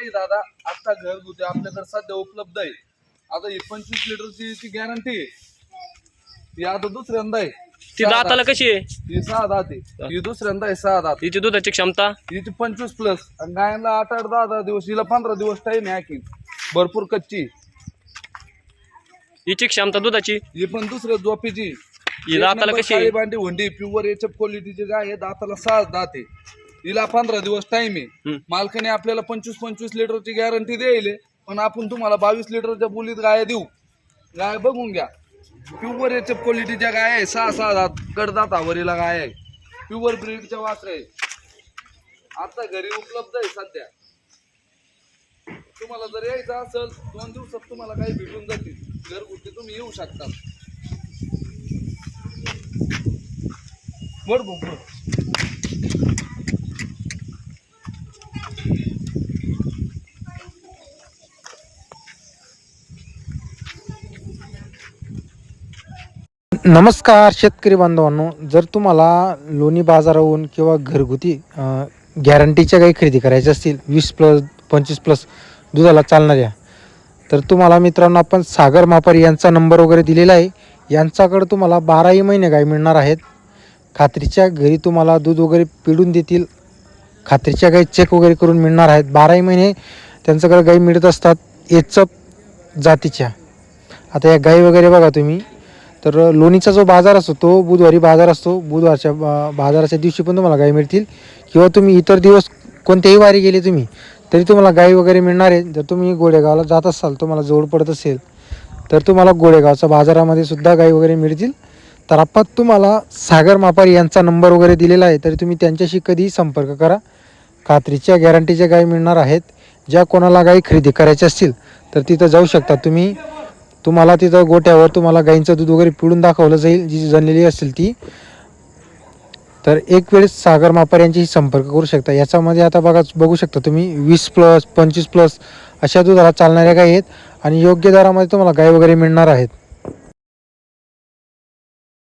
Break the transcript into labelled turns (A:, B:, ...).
A: काही दादा आता घरगुती आपल्याकडे सध्या उपलब्ध आहे. आता ही पंचवीस लिटरची गॅरंटी आहे ती आता दुसऱ्यांदा आहे.
B: ती
A: सहा
B: दाताला
A: दात.
B: कशी आहे?
A: ही सहा दात आहे. ही दुसऱ्यांदा आहे सहा दात.
B: हिची दुधाची क्षमता?
A: हिची पंचवीस प्लस आणि गायला आठ आठ दहा दहा दिवस हिला पंधरा दिवस टाइम आहे आणखी भरपूर कच्ची.
B: हिची क्षमता दुधाची?
A: ही पण दुसऱ्या झोपीची.
B: ही दाताला कशी आहे?
A: बांडी हुंडी प्युअर एचप क्वालिटीची गाय आहे दाताला सहा दात आहे. हिला पंधरा दिवस टाइम आहे. मालकाने आपल्याला पंचवीस पंचवीस लिटरची गॅरंटी देईल पण आपण तुम्हाला बावीस लिटरच्या बोलीत गाय देऊ. गाय बघून घ्या. प्युअर एचप क्वालिटीच्या गाय आहे सहा सहा दात कडदात आवरीला गाय आहे. प्युअर ब्रीडच्या वासर आहे. आता घरी उपलब्ध आहे सध्या. तुम्हाला जर यायचं असेल दोन दिवसात तुम्हाला काही भेटून जातील. घरगुती तुम्ही येऊ शकता. वर
C: नमस्कार शेतकरी बांधवांनो जर तुम्हाला लोणी बाजाराहून किंवा घरगुती गॅरंटीच्या काही खरेदी करायच्या असतील वीस प्लस पंचवीस प्लस दुधाला चालणाऱ्या तर तुम्हाला मित्रांनो आपण सागर मापारी यांचा नंबर वगैरे दिलेला आहे. यांच्याकडं तुम्हाला बाराही महिने गाय मिळणार आहेत. खात्रीच्या घरी तुम्हाला दूध वगैरे पिळून देतील. खात्रीच्या गाई चेक वगैरे करून मिळणार आहेत. बाराही महिने त्यांच्याकडे गाई मिळत असतात. एचप जातीच्या. आता या गाई वगैरे बघा तुम्ही. तर लोणीचा जो बाजार असतो तो बुधवारी बाजार असतो. बुधवारच्या बाजाराच्या दिवशी पण तुम्हाला गाई मिळतील. किंवा तुम्ही इतर दिवस कोणत्याही वारी गेले तुम्ही तरी तुम्हाला गाई वगैरे मिळणार आहे. जर तुम्ही गोडेगावला जात असाल तुम्हाला जवळ पडत असेल तर तुम्हाला गोडेगावच्या बाजारामध्ये सुद्धा गाई वगैरे मिळतील. तर आपण तुम्हाला सागर मापारी यांचा नंबर वगैरे दिलेला आहे तरी तुम्ही त्यांच्याशी कधीही संपर्क करा. खात्रीच्या गॅरंटीच्या गाई मिळणार आहेत. ज्या कोणाला गाई खरेदी करायच्या असतील तर तिथं जाऊ शकता तुम्ही. तुम्हाला तिथं गोट्यावर तुम्हाला गाईंचं दूध वगैरे पिळून दाखवलं जाईल जी जणलेली असेल ती. तर एक वेळेस सागर मापार यांच्याशी संपर्क करू शकता. याच्यामध्ये आता बघा बघू शकता तुम्ही वीस प्लस पंचवीस प्लस अशा दुधाला चालणाऱ्या गाई आहेत. आणि योग्य दरामध्ये तुम्हाला गाय वगैरे मिळणार आहेत.